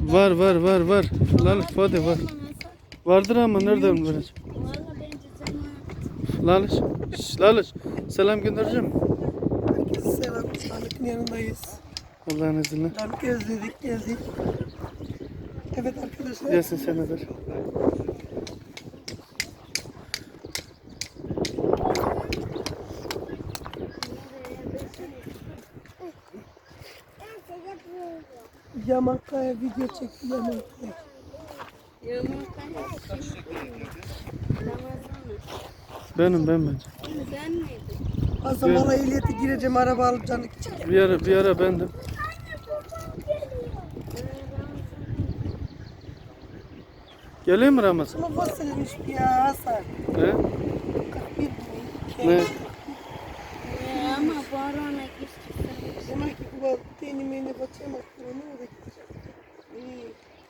Var var var var. Lal ifade var. Vardır ama nereden sana Lalış. Şş, Lalış. Selam göndereceğim. Herkese selam. Sağlıkın yanındayız. Allah'ın izniyle. Çok özledik, geldik. Evet arkadaşlar. Gelsin sen de ver. Yamankaya video çekti Yamankaya. Benim ben. Sen miydin? Azamara ehliyete gireceğim araba alıp canı gidecek. Bir ara bir ara bendim. Geleyim mi Ramazan? Ama fasilmiş ya Hasan. He? 41 Ne? annemin eline batıya bakıyorum. Oraya gideceğim.